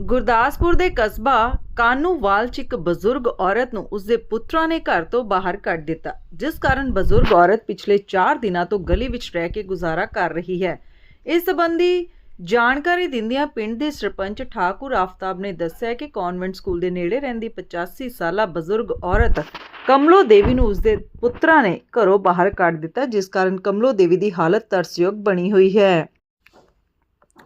ਗੁਰਦਾਸਪੁਰ ਦੇ ਕਸਬਾ ਕਾਨੂਵਾਲ 'ਚ ਇੱਕ ਬਜ਼ੁਰਗ ਔਰਤ ਨੂੰ ਉਸਦੇ ਪੁੱਤਰਾਂ ਨੇ ਘਰ ਤੋਂ ਬਾਹਰ ਕੱਢ ਦਿੱਤਾ, ਜਿਸ ਕਾਰਨ ਬਜ਼ੁਰਗ ਔਰਤ ਪਿਛਲੇ 4 ਦਿਨਾਂ ਤੋਂ ਗਲੀ ਵਿੱਚ ਰਹਿ ਕੇ ਗੁਜ਼ਾਰਾ ਕਰ ਰਹੀ ਹੈ। ਇਸ ਸੰਬੰਧੀ ਜਾਣਕਾਰੀ ਦਿੰਦਿਆਂ ਪਿੰਡ ਦੇ ਸਰਪੰਚ ਠਾਕੁਰ ਆਫਤਾਬ ਨੇ ਦੱਸਿਆ ਕਿ ਕਨਵੈਂਟ ਸਕੂਲ ਦੇ ਨੇੜੇ ਰਹਿੰਦੀ 85 ਸਾਲਾ ਬਜ਼ੁਰਗ ਔਰਤ ਕਮਲੋ ਦੇਵੀ ਨੂੰ ਉਸਦੇ ਪੁੱਤਰਾਂ ਨੇ ਘਰੋਂ ਬਾਹਰ ਕੱਢ ਦਿੱਤਾ, ਜਿਸ ਕਾਰਨ ਕਮਲੋ ਦੇਵੀ ਦੀ ਹਾਲਤ ਤਰਸਯੋਗ ਬਣੀ ਹੋਈ ਹੈ।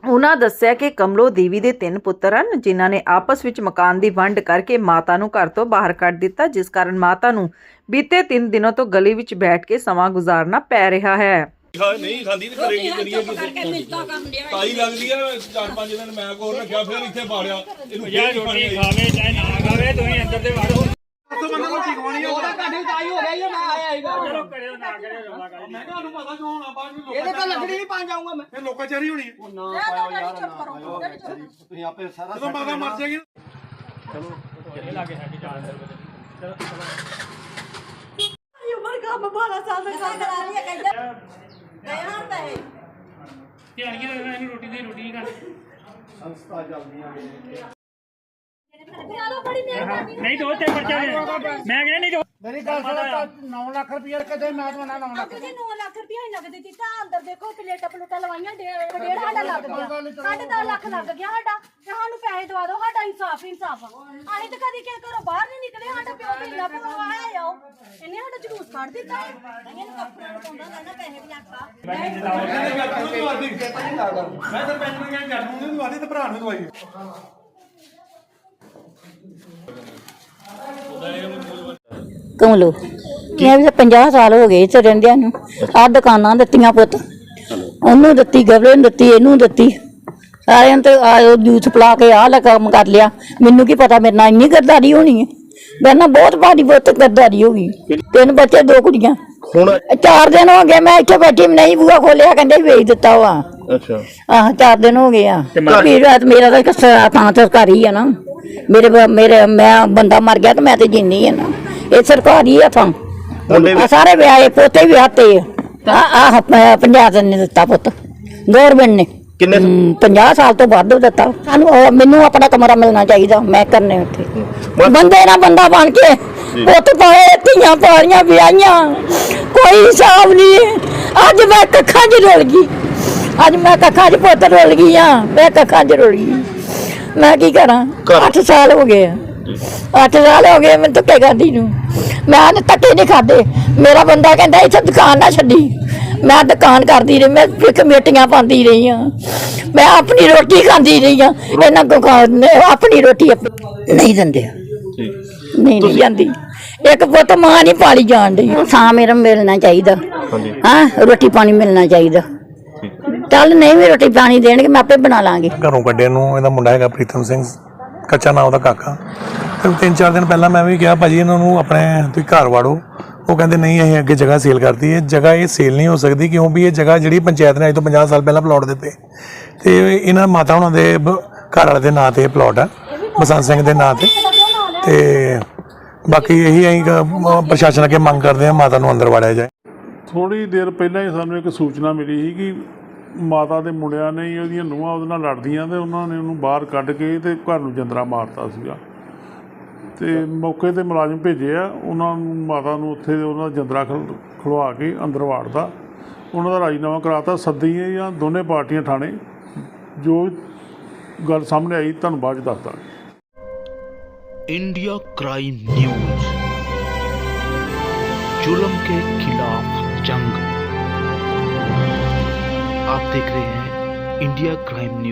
ਉਹਨਾਂ ਦੱਸਿਆ ਕਿ ਕਮਲੋ ਦੇਵੀ ਦੇ ਤਿੰਨ ਪੁੱਤਰ ਹਨ ਜਿਨ੍ਹਾਂ ਨੇ ਆਪਸ ਵਿੱਚ ਮਕਾਨ ਦੀ ਵੰਡ ਕਰਕੇ ਮਾਤਾ ਨੂੰ ਘਰ ਤੋਂ ਬਾਹਰ ਕੱਢ ਦਿੱਤਾ ਜਿਸ ਕਾਰਨ ਮਾਤਾ ਨੂੰ ਬੀਤੇ 3 ਦਿਨੋਂ ਤੋਂ ਗਲੀ ਵਿੱਚ ਬੈਠ ਕੇ ਸਮਾਂ ਗੁਜ਼ਾਰਨਾ ਪੈ ਰਿਹਾ ਹੈ। ਖਾ ਨਹੀਂ ਖਾਂਦੀ ਤੇ ਕਰੇਗੀ ਕਰੀਏ ਕਿਸੇ ਤਾਈ ਲੱਗਦੀ ਆ ਚਾਰ ਪੰਜ ਦਿਨ ਮੈਂ ਕੋਲ ਰੱਖਿਆ ਫਿਰ ਇੱਥੇ ਪਾੜਿਆ। ਇਹਨੂੰ ਯਾਰ ਰੋਟੀ ਖਾਵੇ ਚਾਹੇ ਨਾ ਖਾਵੇ ਤੁਸੀਂ ਅੰਦਰ ਦੇ ਵੜੋ ਤੋਂ ਬੰਦਾ ਰੋਟੀ ਖਵਾਉਣੀ ਆ? ਤੁਹਾਡੀ ਤਾਈ ਹੋ ਹੈ ਆਇਆ ਹੈਗਾ ਚਲੋ ਕਰਿਓ ਨਾ ਕਰਿਓ ਰੌਲਾ। ਮੈਂ ਤੁਹਾਨੂੰ ਪਤਾ ਜੋ ਹੋਣਾ ਬਾਅਦ ਵਿੱਚ ਇਹਦੇ ਤਾਂ ਲੱਗਣੀ ਨਹੀਂ ਪਾ ਜਾਊਂਗਾ ਮੈਂ। ਇਹ ਲੋਕਾਂ ਚਾਰੀ ਹੋਣੀ ਆ। ਨਾ ਪਾਇਓ ਯਾਰ ਤੁਸੀਂ ਆਪੇ ਸਾਰਾ ਜਦੋਂ ਮਾਤਾ ਮਰ ਜਾਏਗੀ। ਇਹ ਲਾਗੇ ਸਾਡੀ ਜਾਨ ਅੰਦਰ ਬਦਲ ਚਲੋ ਉਮਰ 12 ਸਾਲ ਦਾ ਕਰਾ ਲਿਆ ਕਹਿੰਦਾ ਗਿਆ ਹੁਣ ਤਾਂ ਇਹ। ਧਿਆਨੀਆਂ ਦੇ ਇਹਨੂੰ ਰੋਟੀ ਦੇ ਰੋਟੀ ਕਰ ਸੰਸਥਾ ਚੱਲਦੀਆਂ ਨੇ ਨਹੀਂ ਦੋ ਤੇ ਪਰਚਾ ਦੇ ਮੈਂ ਕਹਿੰਦਾ ਨਹੀਂ ਦੋ ਮੇਰੀ ਗੱਲ ਸੁਣੋ 9 ਲੱਖ ਰੁਪਏ ਕਦੇ ਮੈਂ ਤੁਹਾਨੂੰ 9 ਲੱਖ ਤੁਸੀਂ 9 ਲੱਖ ਰੁਪਇਆ ਹੀ ਨਗਦ ਦਿੱਤਾ ਅੰਦਰ ਦੇਖੋ ਪਲੇਟਾਂ ਪਲੂਟਾਂ ਲਵਾਈਆਂ ਡੇਢ ਡੇਢ ਸਾਡਾ ਲੱਗ ਗਿਆ। ਸਾਢੇ ਦਸ ਲੱਖ ਲੱਗ ਗਿਆ ਸਾਡਾ। ਤੇ ਸਾਨੂੰ ਪੈਸੇ ਦਵਾ ਦਿਓ ਸਾਡਾ ਇਨਸਾਫ ਇਨਸਾਫ। ਅਸੀਂ ਤਾਂ ਕਦੀ ਕਿ ਘਰੋਂ ਬਾਹਰ ਨਹੀਂ ਨਿਕਲੇ ਸਾਡਾ ਪਿਓ ਵੀ ਇੰਨਾ ਪਵਾਇਆ ਆਓ ਇਹਨੇ ਸਾਡਾ ਜਲੂਸ ਕੱਢ ਦਿੱਤਾ ਹੈ ਇਹਨੂੰ ਕੱਪੜਾ ਪਾਉਂਦਾ ਨਾ ਪੈਸੇ ਵੀ ਆਖਾ। ਮੈਂ ਸਰਪੰਚ ਨੂੰ ਕਿਹਾ ਜੱਟ ਨੂੰ ਨਹੀਂ ਦਵਾਈ ਤੇ ਭਰਾ ਨੂੰ ਦਵਾਈ। ਕਮਲੋ ਮੈਂ ਵੀ 50 ਸਾਲ ਹੋ ਗਏ ਇੱਥੇ ਰਹਿੰਦਿਆਂ ਨੂੰ। ਆ ਦੁਕਾਨਾਂ ਦਿੱਤੀਆਂ ਪੁੱਤ। ਉਹਨੂੰ ਦਿੱਤੀ ਗਵਲੇ ਨੂੰ ਦਿੱਤੀ ਇਹਨੂੰ ਦਿੱਤੀ। ਸਾਰਿਆਂ ਤੇ ਆਇਓ ਜੂਸ ਪਿਲਾ ਕੇ ਆਹ ਲੈ ਕੰਮ ਕਰ ਲਿਆ। ਮੈਨੂੰ ਕੀ ਪਤਾ ਮੇਰੇ ਨਾਲ ਇੰਨੀ ਗਰਦਾਰੀ ਹੋਣੀ ਹੈ। ਮੇਰੇ ਨਾਲ ਬਹੁਤ ਭਾਰੀ ਬਹੁਤ ਗਰਦਾਰੀ ਹੋ ਗਈ। ਤਿੰਨ ਬੱਚੇ ਦੋ ਕੁੜੀਆਂ। ਹੁਣ ਚਾਰ ਦਿਨ ਹੋ ਗਏ ਮੈਂ ਇੱਥੇ ਬੈਠੀ ਨਹੀਂ ਬੂਆ ਖੋਲਿਆ ਕਹਿੰਦੇ ਵੇਚ ਦਿੱਤਾ ਵਾ। ਅੱਛਾ। ਆਹ ਚਾਰ ਦਿਨ ਹੋ ਗਏ ਆ। ਮੇਰਾ ਮੇਰਾ ਤਾਂ ਇੱਕ ਥਾਂ ਸਰਕਾਰੀ ਆ ਨਾ। ਮੇਰੇ ਮੇਰੇ ਮੈਂ ਬੰਦਾ ਮਰ ਗਿਆ ਤੇ ਮੈਂ ਤੇ ਜਿੰਨੀ ਆ ਨਾ। ਇਹ ਸਰਕਾਰੀ ਆ ਥਾਂ। ਮੁੰਡੇ ਆ ਸਾਰੇ ਵਿਆਹੇ ਪੋਤੇ ਵੀ ਹੱਤੇ ਆ। ਆਹ ਪੰਜਾਬ ਨੇ ਦਿੱਤਾ ਪੁੱਤ। ਗਵਰਨਮੈਂਟ ਨੇ। ਕਿੰਨੇ ਹਮ, 50 ਸਾਲ ਤੋਂ ਵੱਧ ਦਿੱਤਾ। ਸਾਨੂੰ ਉਹ- ਮੈਨੂੰ ਆਪਣਾ ਕਮਰਾ ਮਿਲਣਾ ਚਾਹੀਦਾ ਮੈਂ ਕਰਨੇ ਉੱਥੇ। ਬੰਦੇ ਨਾ ਬੰਦਾ ਬਣ ਕੇ ਪੁੱਤ ਪਾਏ ਧੀਆਂ ਪਾਲੀਆਂ ਵਿਆਹੀਆਂ। ਕੋਈ ਹਿਸਾਬ ਨਹੀਂ। ਅੱਜ ਮੈਂ ਕੱਖਾਂ 'ਚ ਰੁਲ ਗਈ। ਅੱਜ ਮੈਂ ਕੱਖਾਂ 'ਚ ਪੁੱਤ ਰੁਲ ਗਈ ਆ। ਮੈਂ ਕੱਖਾਂ 'ਚ ਰੁਲ ਗਈ। ਮੈਂ ਕੀ ਕਰਾਂ? ਘਰ- 8 ਸਾਲ ਹੋ ਗਏ ਆ। 8 ਸਾਲ ਹੋ ਗਏ ਮੈਨੂੰ ਧੱਕੇ ਖਾਦੀ ਨੂੰ। ਮੈਂ ਤਾਂ ਧੱਕੇ ਨਹੀਂ ਖਾਦੇ। ਮੇਰਾ ਬੰਦਾ ਕਹਿੰਦਾ ਇੱਥੇ ਦੁਕਾਨ ਨਾ ਛੱਡੀ। ਮੈਂ ਦੁਕਾਨ ਕਰਦੀ ਰਹੀ ਮੈਂ ਕਮੇਟੀਆਂ ਪਾਉਂਦੀ ਰਹੀ ਆ ਮੈਂ ਆਪਣੀ ਰੋਟੀ ਖਾਂਦੀ ਰਹੀ ਆ ਇਹਨਾਂ ਕੋ ਆਪਣੀ ਰੋਟੀ ਨਹੀਂ ਦਿੰਦੇ। ਨਹੀਂ ਨਹੀਂ ਜਾਂਦੀ। ਇੱਕ ਪੁੱਤ ਮਾਂ ਨਹੀਂ ਪਾਲੀ ਜਾਣ ਦੀ ਥਾਂ ਮੇਰਾ ਮਿਲਣਾ ਚਾਹੀਦਾ। ਹਾਂਜੀ। ਹਾਂ ਰੋਟੀ ਪਾਣੀ ਮਿਲਣਾ ਚਾਹੀਦਾ। ਚੱਲ ਨਹੀਂ ਵੀ ਰੋਟੀ ਪਾਣੀ ਦੇਣਗੇ ਮੈਂ ਆਪੇ ਬਣਾ ਲਾਂਗੀ। ਘਰੋਂ ਕੱਢੇ ਨੂੰ ਇਹਦਾ ਮੁੰਡਾ ਹੈਗਾ ਪ੍ਰੀਤਮ ਸਿੰਘ। ਕੱਚਾ ਨਾਂ ਉਹਦਾ ਕਾਕਾ। ਤਿੰਨ ਚਾਰ ਦਿਨ ਪਹਿਲਾਂ ਮੈਂ ਵੀ ਕਿਹਾ, ਭਾਜੀ, ਇਹਨਾਂ ਨੂੰ ਆਪਣੇ ਤੁਸੀਂ ਘਰ ਵਾੜੋ। ਉਹ ਕਹਿੰਦੇ, ਨਹੀਂ, ਅਸੀਂ ਅੱਗੇ ਜਗ੍ਹਾ ਸੇਲ ਕਰਤੀ ਹੈ। ਜਗ੍ਹਾ ਇਹ ਸੇਲ ਨਹੀਂ ਹੋ ਸਕਦੀ ਕਿਉਂ ਵੀ ਇਹ ਜਗ੍ਹਾ ਜਿਹੜੀ ਪੰਚਾਇਤ ਨੇ ਅੱਜ ਤੋਂ 50 ਸਾਲ ਪਹਿਲਾਂ ਪਲਾਟ ਦਿੱਤੇ। ਤੇ ਇਹਨਾਂ ਮਾਤਾ ਉਹਨਾਂ ਦੇ ਘਰ ਵਾਲੇ ਦੇ ਨਾਂ ਤੇ ਪਲਾਟ ਆ, ਬਸੰਤ ਸਿੰਘ ਦੇ ਨਾਂ ਤੇ। ਤੇ ਬਾਕੀ ਇਹੀ ਅਸੀਂ ਪ੍ਰਸ਼ਾਸਨ ਅੱਗੇ ਮੰਗ ਕਰਦੇ ਹਾਂ ਮਾਤਾ ਨੂੰ ਅੰਦਰ ਵਾੜਿਆ ਜਾਏ। ਥੋੜੀ ਦੇਰ ਪਹਿਲਾਂ ਹੀ ਸਾਨੂੰ ਇੱਕ ਸੂਚਨਾ ਮਿਲੀ ਸੀ ਕਿ ਮਾਤਾ ਦੇ ਮੁੰਡਿਆਂ ਨੇ ਹੀ ਉਹਦੀਆਂ ਨੂੰਹਾਂ ਉਹਦੇ ਨਾਲ ਲੜਦੀਆਂ ਤੇ ਉਹਨਾਂ ਨੇ ਉਹਨੂੰ ਬਾਹਰ ਕੱਢ ਕੇ ਤੇ ਘਰ ਨੂੰ ਜੰਦਰਾ ਮਾਰਤਾ ਸੀਗਾ। ਤੇ ਮੌਕੇ ਤੇ ਮੁਲਾਜ਼ਮ ਭੇਜੇ ਆ ਉਹਨਾਂ ਨੂੰ ਮਾਤਾ ਨੂੰ ਉੱਥੇ ਉਹਨਾਂ ਦਾ ਜੰਦਰਾ ਖਲ- ਖਲਵਾ ਕੇ ਅੰਦਰ ਵਾੜਦਾ ਉਹਨਾਂ ਦਾ ਰਾਜੀਨਾਮਾ ਕਰਾਤਾ ਸੱਦੀ ਜਾਂ ਦੋਨੇ ਪਾਰਟੀਆਂ ਥਾਣੇ ਜੋ ਗੱਲ ਸਾਹਮਣੇ ਆਈ ਤੁਹਾਨੂੰ ਬਾਅਦ ਚ ਦੱਸਦਾ इंडिया क्राइम न्यूज जुल्म के खिलाफ जंग आप देख रहे हैं इंडिया क्राइम न्यूज